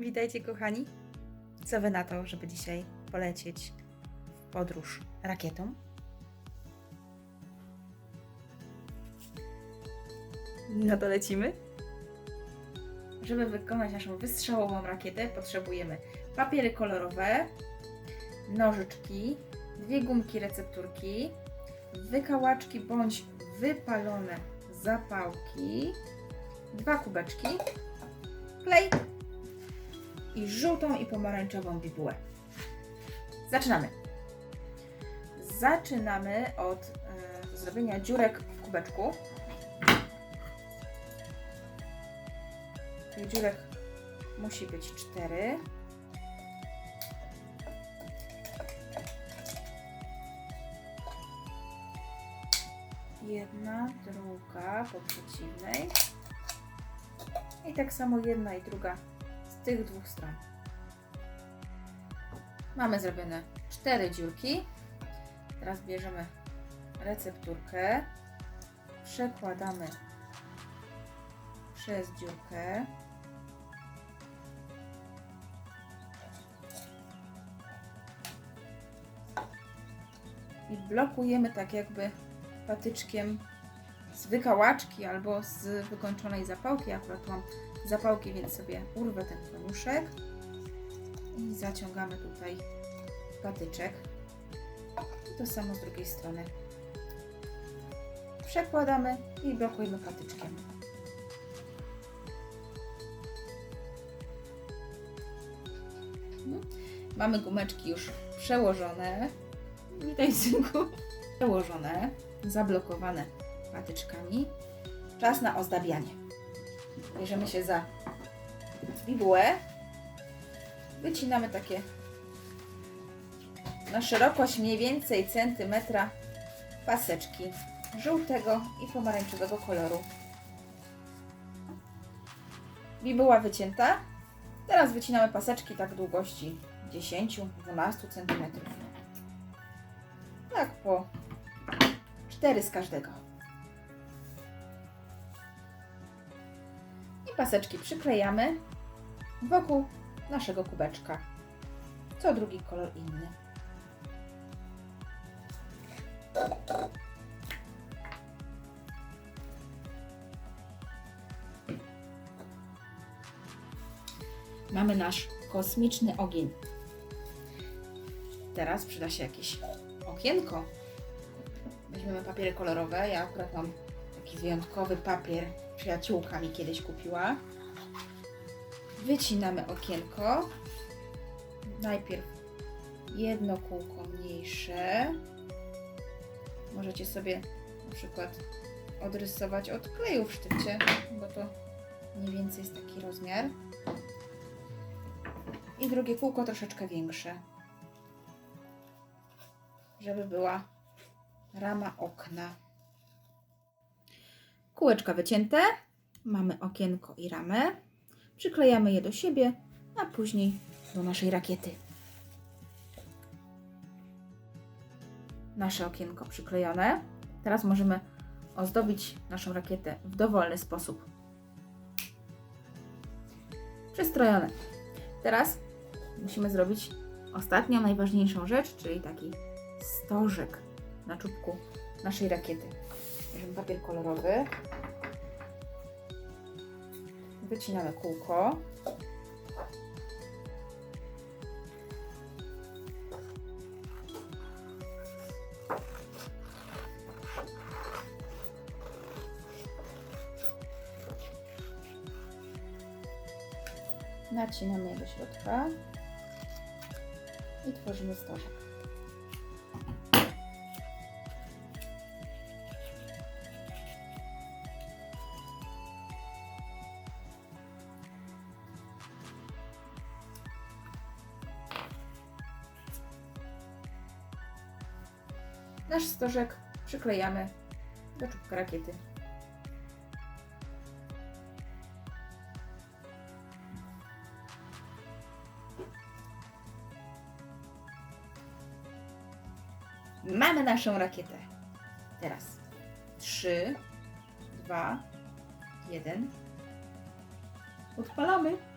Witajcie kochani. Co wy na to, żeby dzisiaj polecieć w podróż rakietą? No to lecimy. Żeby wykonać naszą wystrzałową rakietę, potrzebujemy papiery kolorowe, nożyczki, dwie gumki recepturki, wykałaczki bądź wypalone zapałki, dwa kubeczki, klej i żółtą i pomarańczową bibułę. Zaczynamy. Zaczynamy od e, zrobienia dziurek w kubeczku. Tych dziurek musi być cztery. Jedna, druga po przeciwnej. I tak samo jedna i druga z tych dwóch stron. Mamy zrobione cztery dziurki. Teraz bierzemy recepturkę, przekładamy przez dziurkę. I blokujemy tak jakby patyczkiem z wykałaczki albo z wykończonej zapałki. Akurat mam zapałki, więc sobie urwę ten koniuszek i zaciągamy tutaj patyczek. I to samo z drugiej strony. Przekładamy i blokujemy patyczkiem. Mhm. Mamy gumeczki już przełożone. Witaj, synku. Przełożone, zablokowane patyczkami. Czas na ozdabianie. Bierzemy się za bibułę. Wycinamy takie na szerokość mniej więcej centymetra paseczki żółtego i pomarańczowego koloru. Bibuła wycięta. Teraz wycinamy paseczki tak długości 10-12 cm. Tak po 4 z każdego. Paseczki przyklejamy wokół naszego kubeczka. Co drugi kolor inny. Mamy nasz kosmiczny ogień. Teraz przyda się jakieś okienko. Weźmiemy papiery kolorowe. Ja akurat mam taki wyjątkowy papier. Przyjaciółka mi kiedyś kupiła. Wycinamy okienko. Najpierw jedno kółko mniejsze. Możecie sobie na przykład odrysować od kleju w sztywcie, bo to mniej więcej jest taki rozmiar. I drugie kółko troszeczkę większe, żeby była rama okna. Kółeczka wycięte, mamy okienko i ramę. Przyklejamy je do siebie, a później do naszej rakiety. Nasze okienko przyklejone. Teraz możemy ozdobić naszą rakietę w dowolny sposób. Przystrojone. Teraz musimy zrobić ostatnią, najważniejszą rzecz, czyli taki stożek na czubku naszej rakiety. Papier kolorowy. Wycinamy kółko. Nacinamy je do środka i tworzymy stożek. Nasz stożek przyklejamy do czubka rakiety. Mamy naszą rakietę. Teraz 3, 2, 1. Odpalamy.